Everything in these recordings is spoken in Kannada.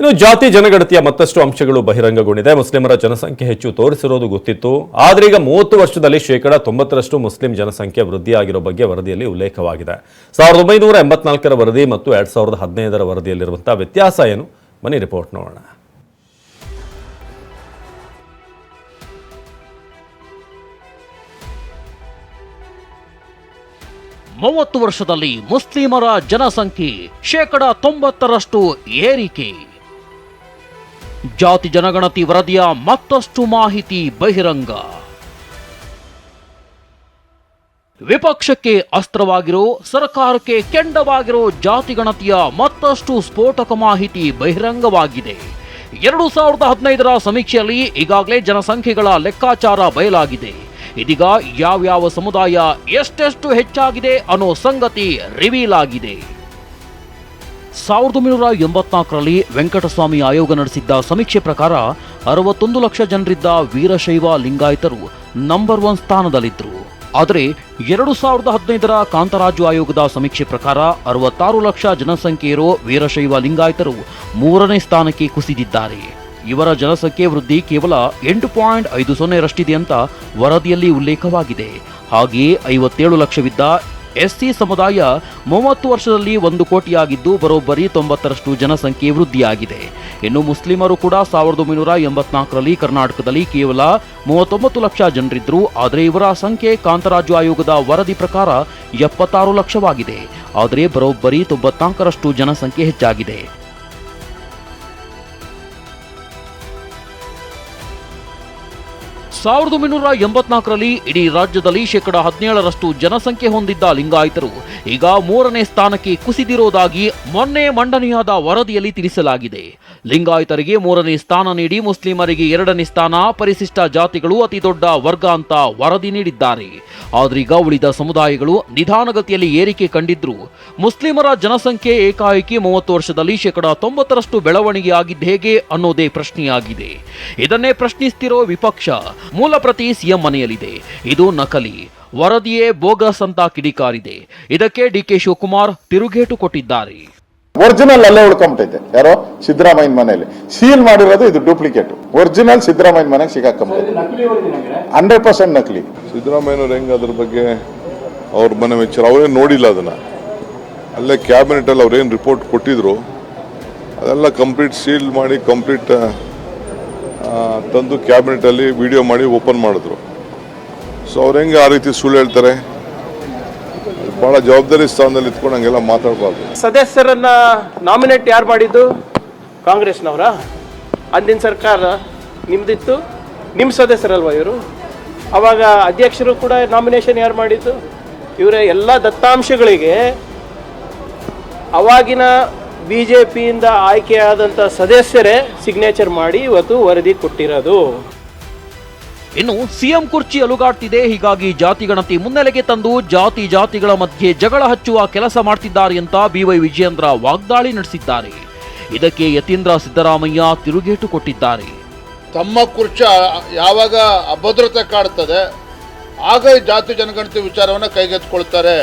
ಇನ್ನು ಜಾತಿ ಜನಗಣತಿಯ ಮತ್ತಷ್ಟು ಅಂಶಗಳು ಬಹಿರಂಗಗೊಂಡಿದೆ. ಮುಸ್ಲಿಮರ ಜನಸಂಖ್ಯೆ ಹೆಚ್ಚು ತೋರಿಸಿರೋದು ಗೊತ್ತಿತ್ತು. ಆದರೆ ಈಗ ಮೂವತ್ತು ವರ್ಷದಲ್ಲಿ ಶೇಕಡ ತೊಂಬತ್ತರಷ್ಟು ಮುಸ್ಲಿಂ ಜನಸಂಖ್ಯೆ ವೃದ್ಧಿಯಾಗಿರೋ ಬಗ್ಗೆ ವರದಿಯಲ್ಲಿ ಉಲ್ಲೇಖವಾಗಿದೆ. ಸಾವಿರದ ಒಂಬೈನೂರ ಎಂಬತ್ನಾಲ್ಕರ ವರದಿ ಮತ್ತು ಎರಡ್ ಸಾವಿರದ ಹದಿನೈದರ ವರದಿಯಲ್ಲಿರುವಂತಹ ವ್ಯತ್ಯಾಸ ಏನು? ಮನಿ ರಿಪೋರ್ಟ್ ನೋಡೋಣ. ಮೂವತ್ತು ವರ್ಷದಲ್ಲಿ ಮುಸ್ಲಿಮರ ಜನಸಂಖ್ಯೆ ಶೇಕಡ ತೊಂಬತ್ತರಷ್ಟು ಏರಿಕೆ. ಜಾತಿ ಜನಗಣತಿ ವರದಿಯ ಮತ್ತಷ್ಟು ಮಾಹಿತಿ ಬಹಿರಂಗ. ವಿಪಕ್ಷಕ್ಕೆ ಅಸ್ತ್ರವಾಗಿರೋ, ಸರ್ಕಾರಕ್ಕೆ ಕೆಂಡವಾಗಿರೋ ಜಾತಿ ಗಣತಿಯ ಮತ್ತಷ್ಟು ಸ್ಫೋಟಕ ಮಾಹಿತಿ ಬಹಿರಂಗವಾಗಿದೆ. ಎರಡು ಸಾವಿರದ ಹದಿನೈದರ ಸಮೀಕ್ಷೆಯಲ್ಲಿ ಈಗಾಗಲೇ ಜನಸಂಖ್ಯೆಗಳ ಲೆಕ್ಕಾಚಾರ ಬಯಲಾಗಿದೆ. ಇದೀಗ ಯಾವ್ಯಾವ ಸಮುದಾಯ ಎಷ್ಟೆಷ್ಟು ಹೆಚ್ಚಾಗಿದೆ ಅನ್ನೋ ಸಂಗತಿ ರಿವೀಲ್ ಆಗಿದೆ. ಸಾವಿರದ ಒಂಬೈನೂರ ಎಂಬತ್ನಾಲ್ಕರಲ್ಲಿ ವೆಂಕಟಸ್ವಾಮಿ ಆಯೋಗ ನಡೆಸಿದ್ದ ಸಮೀಕ್ಷೆ ಪ್ರಕಾರ ಅರವತ್ತೊಂದು ಲಕ್ಷ ಜನರಿದ್ದ ವೀರಶೈವ ಲಿಂಗಾಯತರು ನಂಬರ್ ಒನ್ ಸ್ಥಾನದಲ್ಲಿದ್ದರು. ಆದರೆ ಎರಡು ಸಾವಿರದ ಹದಿನೈದರ ಕಾಂತರಾಜು ಆಯೋಗದ ಸಮೀಕ್ಷೆ ಪ್ರಕಾರ ಅರವತ್ತಾರು ಲಕ್ಷ ಜನಸಂಖ್ಯೆ ಇರೋ ವೀರಶೈವ ಲಿಂಗಾಯತರು ಮೂರನೇ ಸ್ಥಾನಕ್ಕೆ ಕುಸಿದಿದ್ದಾರೆ. ಇವರ ಜನಸಂಖ್ಯೆ ವೃದ್ಧಿ ಕೇವಲ ಎಂಟು ಪಾಯಿಂಟ್ ಐದು ಸೊನ್ನೆರಷ್ಟಿದೆ ಅಂತ ವರದಿಯಲ್ಲಿ ಉಲ್ಲೇಖವಾಗಿದೆ. ಹಾಗೆಯೇ ಐವತ್ತೇಳು ಲಕ್ಷವಿದ್ದ ಎಸ್ಸಿ ಸಮುದಾಯ ಮೂವತ್ತು ವರ್ಷದಲ್ಲಿ ಒಂದು ಕೋಟಿಯಾಗಿದ್ದು ಬರೋಬ್ಬರಿ ತೊಂಬತ್ತರಷ್ಟು ಜನಸಂಖ್ಯೆ ವೃದ್ಧಿಯಾಗಿದೆ. ಇನ್ನು ಮುಸ್ಲಿಮರು ಕೂಡ ಸಾವಿರದ ಒಂಬೈನೂರ ಎಂಬತ್ನಾಲ್ಕರಲ್ಲಿ ಕರ್ನಾಟಕದಲ್ಲಿ ಕೇವಲ ಮೂವತ್ತೊಂಬತ್ತು ಲಕ್ಷ ಜನರಿದ್ದರು ಆದರೆ ಇವರ ಸಂಖ್ಯೆ ಕಾಂತರಾಜು ಆಯೋಗದ ವರದಿ ಪ್ರಕಾರ ಎಪ್ಪತ್ತಾರು ಲಕ್ಷವಾಗಿದೆ. ಆದರೆ ಬರೋಬ್ಬರಿ ತೊಂಬತ್ನಾಲ್ಕರಷ್ಟು ಜನಸಂಖ್ಯೆ ಹೆಚ್ಚಾಗಿದೆ. ಸಾವಿರದ ಒಂಬೈನೂರ ಎಂಬತ್ನಾಲ್ಕರಲ್ಲಿ ಇಡೀ ರಾಜ್ಯದಲ್ಲಿ ಶೇಕಡ ಹದಿನೇಳರಷ್ಟು ಜನಸಂಖ್ಯೆ ಹೊಂದಿದ್ದ ಲಿಂಗಾಯತರು ಈಗ ಮೂರನೇ ಸ್ಥಾನಕ್ಕೆ ಕುಸಿದಿರುವುದಾಗಿ ಮೊನ್ನೆ ಮಂಡನೆಯಾದ ವರದಿಯಲ್ಲಿ ತಿಳಿಸಲಾಗಿದೆ. ಲಿಂಗಾಯತರಿಗೆ ಮೂರನೇ ಸ್ಥಾನ ನೀಡಿ ಮುಸ್ಲಿಮರಿಗೆ ಎರಡನೇ ಸ್ಥಾನ, ಪರಿಶಿಷ್ಟ ಜಾತಿಗಳು ಅತಿ ದೊಡ್ಡ ವರ್ಗ ಅಂತ ವರದಿ ನೀಡಿದ್ದಾರೆ. ಆದ್ರೀಗ ಉಳಿದ ಸಮುದಾಯಗಳು ನಿಧಾನಗತಿಯಲ್ಲಿ ಏರಿಕೆ ಕಂಡಿದ್ರು. ಮುಸ್ಲಿಮರ ಜನಸಂಖ್ಯೆ ಏಕಾಏಕಿ ಮೂವತ್ತು ವರ್ಷದಲ್ಲಿ ಶೇಕಡ ತೊಂಬತ್ತರಷ್ಟು ಬೆಳವಣಿಗೆ ಆಗಿದ್ದ ಹೇಗೆ ಅನ್ನೋದೇ ಪ್ರಶ್ನೆಯಾಗಿದೆ. ಇದನ್ನೇ ಪ್ರಶ್ನಿಸ್ತಿರೋ ವಿಪಕ್ಷ ಮೂಲ ಪ್ರತಿ ಸಿಎಂ ಮನೆಯಲ್ಲಿದೆ. ಇದು ನಕಲಿ. ವರದಿಯೇ ಬೋಗಸ್ ಅಂತ ಕಿಡಿಕಾರಿದೆ. ಇದಕ್ಕೆ ಡಿ ಕೆ ಶಿವಕುಮಾರ್ ತಿರುಗೇಟು ಕೊಟ್ಟಿದ್ದಾರೆ. ಒರಿಜಿನಲ್ ಅಲ್ಲೇ ಉಳ್ಕೊಂಬಿಟ್ಟೈತೆ. ಯಾರೋ? ಸಿದ್ದರಾಮಯ್ಯನ ಮನೆಯಲ್ಲಿ. ಸೀಲ್ ಮಾಡಿರೋದು ಇದು ಡೂಪ್ಲಿಕೇಟ್ ಒರಿಜಿನಲ್ ಸಿದ್ದರಾಮಯ್ಯ ಮನೆಗೆ ಸಿಗಾಕೊಂಬಿಟ್ಟೈತೆ ಹಂಡ್ರೆಡ್ ಪರ್ಸೆಂಟ್ ನಕಲಿ. ಸಿದ್ದರಾಮಯ್ಯನವ್ರು ಹೆಂಗೆ ಅದ್ರ ಬಗ್ಗೆ ಅವ್ರ ಮನೆ ವಿಚಾರ? ಅವರೇ ನೋಡಿಲ್ಲ ಅದನ್ನ? ಅಲ್ಲೇ ಕ್ಯಾಬಿನೆಟಲ್ಲಿ ಅವ್ರೇನು ರಿಪೋರ್ಟ್ ಕೊಟ್ಟಿದ್ರು? ಅದೆಲ್ಲ ಕಂಪ್ಲೀಟ್ ಸೀಲ್ ಮಾಡಿ ಕಂಪ್ಲೀಟ್ ತಂದು ಕ್ಯಾಬಿನೆಟಲ್ಲಿ ವಿಡಿಯೋ ಮಾಡಿ ಓಪನ್ ಮಾಡಿದ್ರು. ಸೊ ಅವ್ರು ಹೆಂಗೆ ಆ ರೀತಿ ಸುಳ್ಳು ಹೇಳ್ತಾರೆ? ಭಾಳ ಜವಾಬ್ದಾರಿ ಸ್ಥಾನದಲ್ಲಿ ಇತ್ಕೊಂಡು ಹಂಗೆಲ್ಲ ಮಾತಾಡಬಾರ್ದು. ಸದಸ್ಯರನ್ನ ನಾಮಿನೇಟ್ ಯಾರು ಮಾಡಿದ್ದು? ಕಾಂಗ್ರೆಸ್ನವರ? ಅಂದಿನ ಸರ್ಕಾರ ನಿಮ್ದಿತ್ತು. ನಿಮ್ಮ ಸದಸ್ಯರಲ್ವಾ ಇವರು? ಅವಾಗ ಅಧ್ಯಕ್ಷರು ಕೂಡ ನಾಮಿನೇಷನ್ ಯಾರು ಮಾಡಿದ್ದು? ಇವರ ಎಲ್ಲ ದತ್ತಾಂಶಗಳಿಗೆ ಅವಾಗಿನ ಬಿ ಜೆ ಪಿಯಿಂದ ಆಯ್ಕೆಯಾದಂಥ ಸದಸ್ಯರೇ ಸಿಗ್ನೇಚರ್ ಮಾಡಿ ಇವತ್ತು ವರದಿ ಕೊಟ್ಟಿರೋದು. ಇನ್ನು ಸಿಎಂ ಕುರ್ಚಿ ಅಲುಗಾಡ್ತಿದೆ ಹೀಗಾಗಿ ಜಾತಿ ಗಣತಿ ಮುನ್ನೆಲೆಗೆ ತಂದು ಜಾತಿ ಜಾತಿಗಳ ಮಧ್ಯೆ ಜಗಳ ಹಚ್ಚುವ ಕೆಲಸ ಮಾಡ್ತಿದ್ದಾರೆ ಅಂತ ಬಿವೈ ವಿಜಯೇಂದ್ರ ವಾಗ್ದಾಳಿ ನಡೆಸಿದ್ದಾರೆ. ಇದಕ್ಕೆ ಯತೀಂದ್ರ ಸಿದ್ದರಾಮಯ್ಯ ತಿರುಗೇಟು ಕೊಟ್ಟಿದ್ದಾರೆ. ತಮ್ಮ ಕುರ್ಚ ಯಾವಾಗ ಅಭದ್ರತೆ ಕಾಡ್ತದೆ ಆಗ ಈ ಜಾತಿ ಜನಗಣತಿ ವಿಚಾರವನ್ನು ಕೈಗೆತ್ತಿಕೊಳ್ತಾರೆ.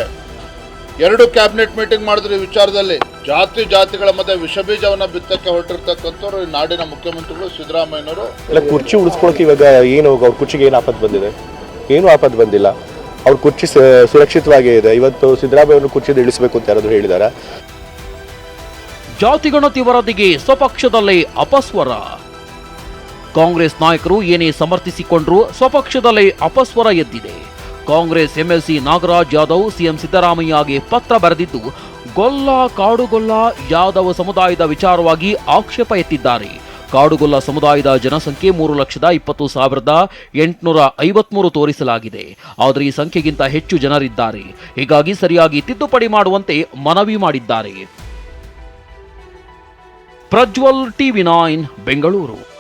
ಎರಡು ಕ್ಯಾಬಿನೆಟ್ ಮೀಟಿಂಗ್ ಮಾಡಿದ್ರು ಈ ವಿಚಾರದಲ್ಲಿ. ಜಾತಿ ಜಾತಿಗಳ ಮಧ್ಯೆ ವಿಷಬೀಜವನ್ನು ಬಿತ್ತಕ್ಕೆ ಹೊರಟಿರ್ತಕ್ಕಂಥವ್ರು ಈ ನಾಡಿನ ಮುಖ್ಯಮಂತ್ರಿಗಳು ಸಿದ್ದರಾಮಯ್ಯನವರು. ಇಲ್ಲ ಕುರ್ಚಿ ಉಳಿಸ್ಕೊಳಕ್ಕೆ ಇವಾಗ ಏನು ಅವ್ರ ಕುರ್ಚಿಗೆ ಏನು ಆಪತ್ತು ಬಂದಿದೆ? ಏನು ಆಪತ್ತು ಬಂದಿಲ್ಲ. ಅವ್ರ ಕುರ್ಚಿ ಸುರಕ್ಷಿತವಾಗಿ ಇದೆ. ಇವತ್ತು ಸಿದ್ದರಾಮಯ್ಯವ್ರನ್ನ ಕುರ್ಚಿದ ಇಳಿಸಬೇಕು ಅಂತ ಯಾರಾದರೂ ಹೇಳಿದಾರ? ಜಾತಿ ಗಣತಿ ವರದಿಗೆ ಸ್ವಪಕ್ಷದಲ್ಲೇ ಅಪಸ್ವರ. ಕಾಂಗ್ರೆಸ್ ನಾಯಕರು ಏನೇ ಸಮರ್ಥಿಸಿಕೊಂಡ್ರೂ ಸ್ವಪಕ್ಷದಲ್ಲೇ ಅಪಸ್ವರ ಎದ್ದಿದೆ. ಕಾಂಗ್ರೆಸ್ ಎಂಎಲ್ಸಿ ನಾಗರಾಜ್ ಯಾದವ್ ಸಿಎಂ ಸಿದ್ದರಾಮಯ್ಯಗೆ ಪತ್ರ ಬರೆದಿದ್ದು ಗೊಲ್ಲ ಕಾಡುಗೊಲ್ಲ ಯಾದವ ಸಮುದಾಯದ ವಿಚಾರವಾಗಿ ಆಕ್ಷೇಪ ಎತ್ತಿದ್ದಾರೆ. ಕಾಡುಗೊಲ್ಲ ಸಮುದಾಯದ ಜನಸಂಖ್ಯೆ ಮೂರು ಲಕ್ಷದ ಇಪ್ಪತ್ತು ಸಾವಿರದ ಎಂಟುನೂರ ಐವತ್ಮೂರು ತೋರಿಸಲಾಗಿದೆ. ಆದರೆ ಈ ಸಂಖ್ಯೆಗಿಂತ ಹೆಚ್ಚು ಜನರಿದ್ದಾರೆ. ಹೀಗಾಗಿ ಸರಿಯಾಗಿ ತಿದ್ದುಪಡಿ ಮಾಡುವಂತೆ ಮನವಿ ಮಾಡಿದ್ದಾರೆ. Prajwal TV nine, Bengaluru.